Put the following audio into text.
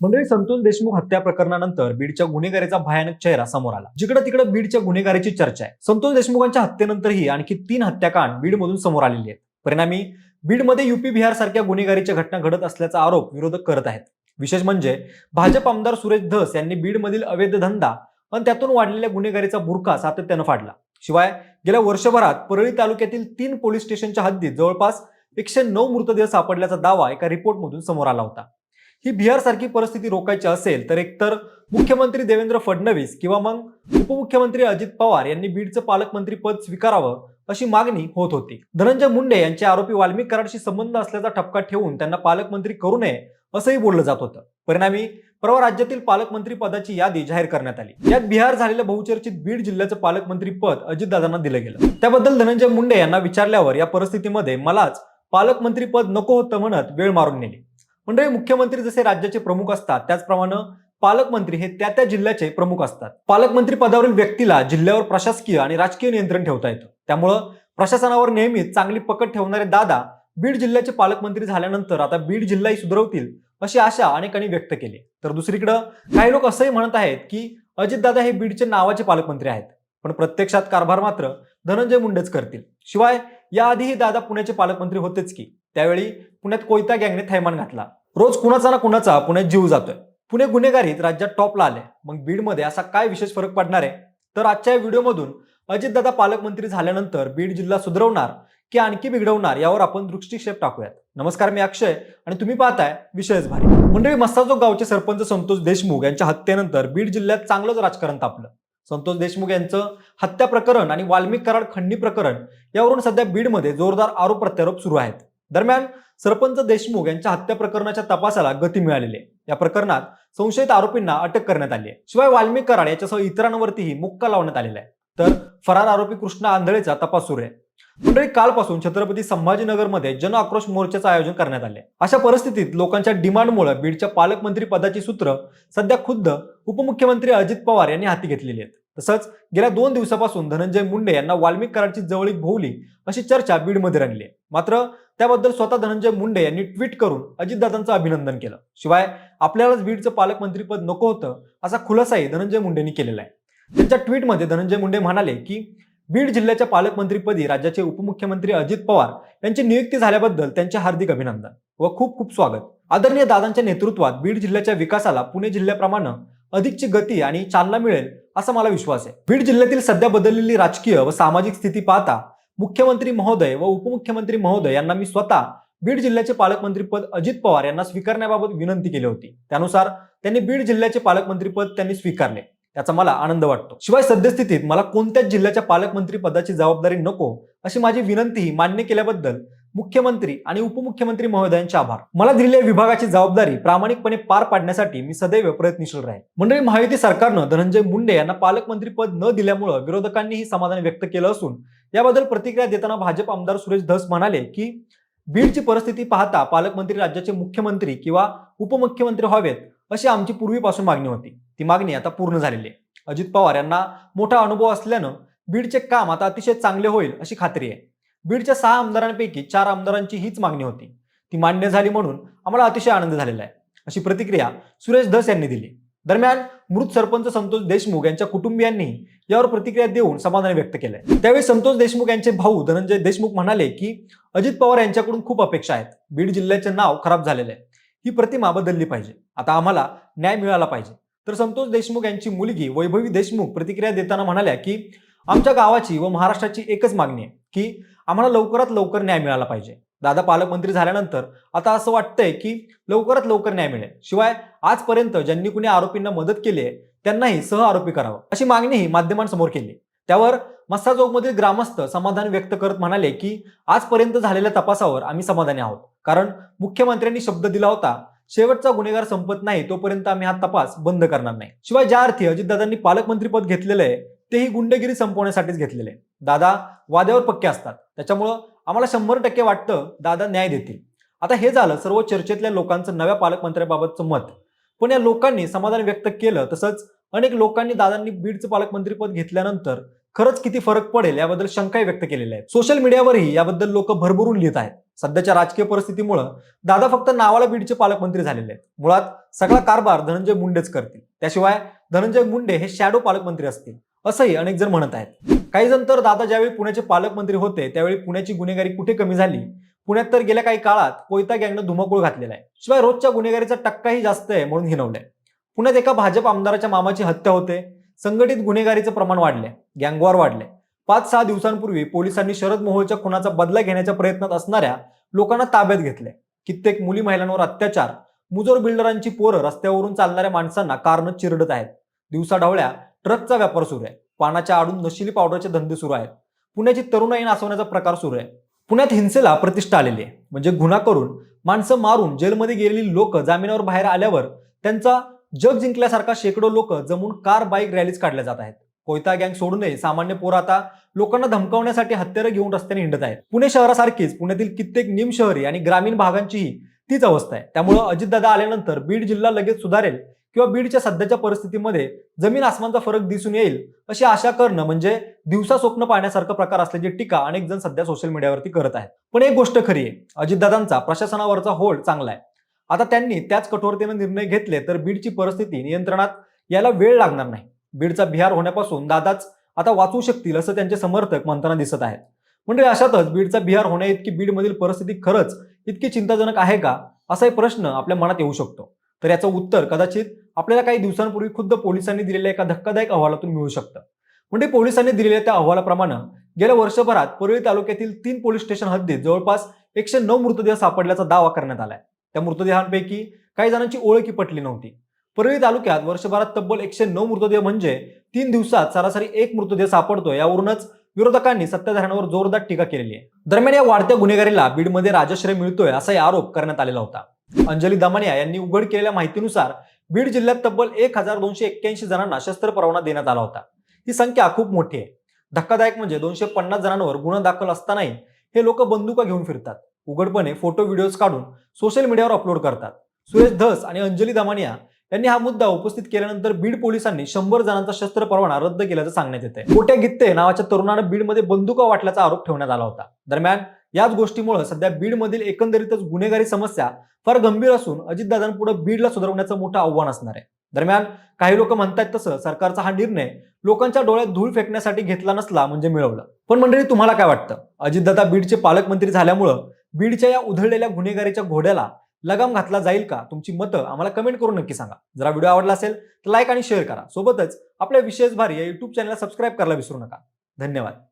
मंडळी संतोष देशमुख हत्या प्रकरणानंतर बीडच्या गुन्हेगारीचा भयानक चेहरा समोर आला. जिकडे तिकडे बीडच्या गुन्हेगारीची चर्चा आहे. संतोष देशमुखांच्या हत्येनंतरही आणखी तीन हत्याकांड बीडमधून समोर आलेली आहेत. परिणामी बीडमध्ये युपी बिहार सारख्या गुन्हेगारीच्या घटना घडत असल्याचा आरोप विरोधक करत आहेत. विशेष म्हणजे भाजप आमदार सुरेश धस यांनी बीडमधील अवैध धंदा आणि त्यातून वाढलेल्या गुन्हेगारीचा बुरखा सातत्यानं फाडला. शिवाय गेल्या वर्षभरात परळी तालुक्यातील तीन पोलीस स्टेशनच्या हद्दीत जवळपास एकशे नऊ मृतदेह सापडल्याचा दावा एका रिपोर्टमधून समोर आला होता. ही बिहारसारखी परिस्थिती रोखायची असेल तर एकतर मुख्यमंत्री देवेंद्र फडणवीस किंवा मग उपमुख्यमंत्री अजित पवार यांनी बीडचं पालकमंत्री पद स्वीकारावं अशी मागणी होत होती. धनंजय मुंडे यांचे आरोपी वाल्मिक कराडशी संबंध असल्याचा ठपका ठेवून त्यांना पालकमंत्री करू नये असंही बोललं जात होतं. परिणामी परवा राज्यातील पालकमंत्री पदाची यादी जाहीर करण्यात आली. यात बिहार झालेल्या बहुचर्चित बीड जिल्ह्याचं पालकमंत्री पद अजितदादांना दिलं गेलं. त्याबद्दल धनंजय मुंडे यांना विचारल्यावर या परिस्थितीमध्ये मलाच पालकमंत्री पद नको होतं म्हणत वेळ मारून नेली. म्हणजे मुख्यमंत्री जसे राज्याचे प्रमुख असतात त्याचप्रमाणे पालकमंत्री हे त्या त्या जिल्ह्याचे प्रमुख असतात. पालकमंत्री पदावरील व्यक्तीला जिल्ह्यावर प्रशासकीय आणि राजकीय नियंत्रण ठेवता येतं. त्यामुळं प्रशासनावर नेहमीच चांगली पकड ठेवणारे दादा बीड जिल्ह्याचे पालकमंत्री झाल्यानंतर आता बीड जिल्हाही सुधरवतील अशी आशा अनेकांनी व्यक्त केली. तर दुसरीकडं काही लोक असंही म्हणत आहेत की अजितदादा हे बीडचे नावाचे पालकमंत्री आहेत. पण प्रत्यक्षात कारभार मात्र धनंजय मुंडेच करतील. शिवाय याआधीही दादा पुण्याचे पालकमंत्री होतेच की त्यावेळी पुण्यात कोयता गँगने थैमान घातला. रोज कुणाचा ना कुणाचा पुण्यात जीव जातोय. पुणे गुन्हेगारीत राज्यात टॉपला आले मग बीडमध्ये असा काय विशेष फरक पडणार आहे? तर आजच्या या व्हिडिओमधून अजितदादा पालकमंत्री झाल्यानंतर बीड जिल्हा सुधरवणार की आणखी बिघडवणार यावर आपण दृष्टिक्षेप टाकूयात. नमस्कार मी अक्षय आणि तुम्ही पाहताय विषयच भारी. मंडळी मस्ताजोग गावचे सरपंच संतोष देशमुख यांच्या हत्येनंतर बीड जिल्ह्यात चांगलंच राजकारण तापलं. संतोष देशमुख यांचं हत्या प्रकरण आणि वाल्मिक कराड खंडणी प्रकरण यावरून सध्या बीडमध्ये जोरदार आरोप प्रत्यारोप सुरू आहेत. दरम्यान सरपंच देशमुख यांच्या हत्या प्रकरणाच्या तपासाला गती मिळालेली आहे. या प्रकरणात संशयित आरोपींना अटक करण्यात आली आहे. शिवाय वाल्मिक कराड याच्यासह इतरांवरतीही मुक्का लावण्यात आलेला आहे. तर फरार आरोपी कृष्णा आंधळेचा तपास सुरू आहे. मंडळी कालपासून छत्रपती संभाजीनगरमध्ये जन आक्रोश मोर्चाचं आयोजन करण्यात आले अशा परिस्थितीत लोकांच्या डिमांडमुळे बीडच्या पालकमंत्री पदाची सूत्र सध्या खुद्द उपमुख्यमंत्री अजित पवार यांनी हाती घेतलेली आहेत. तसंच गेल्या दोन दिवसापासून धनंजय मुंडे यांना वाल्मिक कराडची जवळीक भोवली अशी चर्चा बीडमध्ये रंगली आहे. मात्र त्याबद्दल स्वतः धनंजय मुंडे यांनी ट्विट करून अजितदादांचं अभिनंदन केलं. शिवाय आपल्यालाच बीडचं पालकमंत्रीपद नको होतं असा खुलासाही धनंजय मुंडेंनी केलेला आहे. त्यांच्या ट्विटमध्ये धनंजय मुंडे म्हणाले की बीड जिल्ह्याच्या पालकमंत्रीपदी राज्याचे उपमुख्यमंत्री अजित पवार यांची नियुक्ती झाल्याबद्दल त्यांचे हार्दिक अभिनंदन व खूप खूप स्वागत. आदरणीय दादांच्या नेतृत्वात बीड जिल्ह्याच्या विकासाला पुणे जिल्ह्याप्रमाणे अधिकची गती आणि चालना मिळेल असा मला विश्वास आहे. बीड जिल्ह्यातील सध्या बदललेली राजकीय व सामाजिक स्थिती पाहता मुख्यमंत्री महोदय व उपमुख्यमंत्री महोदय यांना मी स्वतः बीड जिल्ह्याचे पालकमंत्रीपद अजित पवार यांना स्वीकारण्याबाबत विनंती केली होती. त्यानुसार त्यांनी बीड जिल्ह्याचे पालकमंत्रीपद त्यांनी स्वीकारले. त्याचा मला आनंद वाटतो. शिवाय सद्यस्थितीत मला कोणत्याच जिल्ह्याच्या पालकमंत्री पदाची जबाबदारी नको अशी माझी विनंतीही मान्य केल्याबद्दल मुख्यमंत्री आणि उपमुख्यमंत्री महोदयांचे आभार. मला दिलेल्या विभागाची जबाबदारी प्रामाणिकपणे पार पाडण्यासाठी मी सदैव प्रयत्नशील राहील मंडळी महायुती सरकारनं धनंजय मुंडे यांना पालकमंत्री पद न दिल्यामुळे विरोधकांनीही समाधान व्यक्त केलं असून याबद्दल प्रतिक्रिया देताना भाजप आमदार सुरेश धस म्हणाले की बीडची परिस्थिती पाहता पालकमंत्री राज्याचे मुख्यमंत्री किंवा उपमुख्यमंत्री व्हावेत अशी आमची पूर्वीपासून मागणी होती. ती मागणी आता पूर्ण झालेली आहे. अजित पवार यांना मोठा अनुभव असल्यानं बीडचे काम आता अतिशय चांगले होईल अशी खात्री आहे. बीडच्या सहा आमदारांपैकी चार आमदारांची हीच मागणी होती. ती मान्य झाली म्हणून आम्हाला अतिशय आनंद झालेला आहे अशी प्रतिक्रिया सुरेश धस यांनी दिली. दरम्यान मृत सरपंच संतोष देशमुख यांच्या कुटुंबियांनी यावर प्रतिक्रिया देऊन समाधान व्यक्त केलंय. त्यावेळी संतोष देशमुख यांचे भाऊ धनंजय देशमुख म्हणाले की अजित पवार यांच्याकडून खूप अपेक्षा आहेत. बीड जिल्ह्याचे नाव खराब झालेले आहे. ही प्रतिमा बदलली पाहिजे. आता आम्हाला न्याय मिळाला पाहिजे. तर संतोष देशमुख यांची मुलगी वैभवी देशमुख प्रतिक्रिया देताना म्हणाल्या की आमच्या गावाची व महाराष्ट्राची एकच मागणी आहे की आम्हाला लवकरात लवकर न्याय मिळाला पाहिजे. दादा पालकमंत्री झाल्यानंतर आता असं वाटतंय की लवकरात लवकर न्याय मिळेल. शिवाय आजपर्यंत ज्यांनी कुणी आरोपींना मदत केली आहे त्यांनाही सह आरोपी करावं अशी मागणीही माध्यमांसमोर केली त्यावर मस्साजोगमधील ग्रामस्थ समाधान व्यक्त करत म्हणाले की आजपर्यंत झालेल्या तपासावर आम्ही समाधानी आहोत. कारण मुख्यमंत्र्यांनी शब्द दिला होता शेवटचा गुन्हेगार संपत नाही तोपर्यंत आम्ही हा तपास बंद करणार नाही. शिवाय ज्या अर्थी अजितदादांनी पालकमंत्रीपद घेतलेलं आहे तेही गुंडगिरी संपवण्यासाठीच घेतलेले आहे. दादा वाद्यावर पक्के असतात. त्याच्यामुळं आम्हाला शंभर टक्के वाटतं दादा न्याय देतील. आता हे झालं सर्व चर्चेतल्या लोकांचं नव्या पालकमंत्र्याबाबतचं मत. पण या लोकांनी समाधान व्यक्त केलं तसंच अनेक लोकांनी दादांनी बीडचं पालकमंत्रीपद घेतल्यानंतर खरंच किती फरक पडेल याबद्दल शंकाही व्यक्त केलेल्या आहेत. सोशल मीडियावरही याबद्दल लोक भरभरून लिहित आहेत. सध्याच्या राजकीय परिस्थितीमुळं दादा फक्त नावाला बीडचे पालकमंत्री झालेले आहेत. मुळात सगळा कारभार धनंजय मुंडेच करतील. त्याशिवाय धनंजय मुंडे हे शॅडो पालकमंत्री असतील असंही अनेक जण म्हणत आहेत. काही जण तर दादा ज्यावेळी पुण्याचे पालकमंत्री होते त्यावेळी पुण्याची गुन्हेगारी कुठे कमी झाली? पुण्यात तर गेल्या काही काळात कोयता गँगनं धुमाकूळ घातलेला आहे. शिवाय रोजच्या गुन्हेगारीचा टक्काही जास्त आहे म्हणून हिनवलंय पुण्यात एका भाजप आमदाराच्या मामाची हत्या होते. संघटित गुन्हेगारीचं प्रमाण वाढले गँगवार वाढले पाच सहा दिवसांपूर्वी पोलिसांनी शरद मोहोळच्या खुनाचा बदला घेण्याच्या प्रयत्नात असणाऱ्या लोकांना ताब्यात घेतले कित्येक मुली महिलांवर अत्याचार मुजोर बिल्डरांची पोरं रस्त्यावरून चालणाऱ्या माणसांना कारनं चिरडत आहेत. दिवसाढवळ्या ट्रकचा व्यापार सुरू आहे. पानाच्या आडून नशिली पावडरचे धंदे सुरू आहेत. पुण्याची तरुणाई नाचवण्याचा प्रकार सुरू आहे. पुण्यात हिंसेला प्रतिष्ठा आलेली आहे. म्हणजे गुन्हा करून माणसं मारून जेलमध्ये गेलेली लोक जामिनावर बाहेर आल्यावर त्यांचा जग जिंकल्यासारखा शेकडो लोक जमून कार बाईक रॅलीज काढल्या जात आहेत. कोयता गँग सोडू नये सामान्य पोर आता लोकांना धमकावण्यासाठी हत्यारं घेऊन रस्त्याने हिंडत आहेत. पुणे शहरासारखीच पुण्यातील कित्येक निम शहरी आणि ग्रामीण भागांचीही तीच अवस्था आहे. त्यामुळं अजितदादा आल्यानंतर बीड जिल्हा लगेच सुधारेल किंवा बीडच्या सध्याच्या परिस्थितीमध्ये जमीन आसमानचा फरक दिसून येईल अशी आशा करणं म्हणजे दिवसा स्वप्न पाहण्यासारखा प्रकार असल्याची टीका अनेक जण सध्या सोशल मीडियावरती करत आहेत. पण एक गोष्ट खरी आहे अजितदादांचा प्रशासनावरचा होल्ड चांगला आहे. आता त्यांनी त्याच कठोरतेनं निर्णय घेतले तर बीडची परिस्थिती नियंत्रणात यायला वेळ लागणार नाही. बीडचा बिहार होण्यापासून दादाच आता वाचू शकतील असं त्यांचे समर्थक म्हणताना दिसत आहेत. म्हणजे अशातच बीडचा बिहार होण्या इतकी बीडमधील परिस्थिती खरंच इतकी चिंताजनक आहे का? असाही प्रश्न आपल्या मनात येऊ शकतो. तर याचं उत्तर कदाचित आपल्याला काही दिवसांपूर्वी खुद्द पोलिसांनी दिलेल्या एका धक्कादायक अहवालातून मिळू शकतं. म्हणजे पोलिसांनी दिलेल्या त्या अहवालाप्रमाणे गेल्या वर्षभरात परळी तालुक्यातील तीन पोलीस स्टेशन हद्दीत जवळपास एकशे नऊ मृतदेह सापडल्याचा दावा करण्यात आलाय. त्या मृतदेहांपैकी काही जणांची ओळखी पटली नव्हती. परळी तालुक्यात वर्षभरात तब्बल एकशे नऊ मृतदेह म्हणजे तीन दिवसात सरासरी एक मृतदेह सापडतो यावरूनच विरोधकांनी सत्ताधाऱ्यांवर जोरदार टीका केलेली आहे. दरम्यान या वाढत्या गुन्हेगारीला बीडमध्ये राजश्रय मिळतोय असाही आरोप करण्यात आलेला होता. अंजली दमानिया यांनी उघड केलेल्या माहितीनुसार बीड जिल्ह्यात तब्बल एक हजार दोनशे एक्क्याऐंशी जणांना शस्त्र परवाना देण्यात आला होता. ही संख्या खूप मोठी आहे. धक्कादायक म्हणजे दोनशे पन्नास जणांवर गुन्हा दाखल असतानाही हे लोक बंदुका घेऊन फिरतात. उघडपणे फोटो व्हिडिओज काढून सोशल मीडियावर अपलोड करतात. सुरेश धस आणि अंजली दमानिया यांनी हा मुद्दा उपस्थित केल्यानंतर बीड पोलिसांनी शंभर जणांचा शस्त्र परवाना रद्द केल्याचं सांगण्यात येते मोठ्या गित्ते नावाच्या तरुणानं बीडमध्ये बंदुका वाटल्याचा आरोप ठेवण्यात आला होता. दरम्यान याच गोष्टीमुळे सध्या बीडमधील एकंदरीतच गुन्हेगारी समस्या फार गंभीर असून अजितदादांपुढे बीडला सुधारवण्याचं मोठं आव्हान असणार आहे. दरम्यान काही लोक म्हणतात तसं सरकारचा हा निर्णय लोकांच्या डोळ्यात धूळ फेकण्यासाठी घेतला नसला म्हणजे मिळवलं. पण मंडळी तुम्हाला काय वाटतं? अजितदादा बीडचे पालकमंत्री झाल्यामुळं बीडच्या या उधळलेल्या गुन्हेगारीच्या घोड्याला लगाम घातला जाईल का? तुमची मतं आम्हाला कमेंट करून नक्की सांगा. जरा व्हिडिओ आवडला असेल तर लाईक आणि शेअर करा. सोबतच आपल्या विशेष भारी या युट्यूब चॅनलला सबस्क्राईब करायला विसरू नका. धन्यवाद.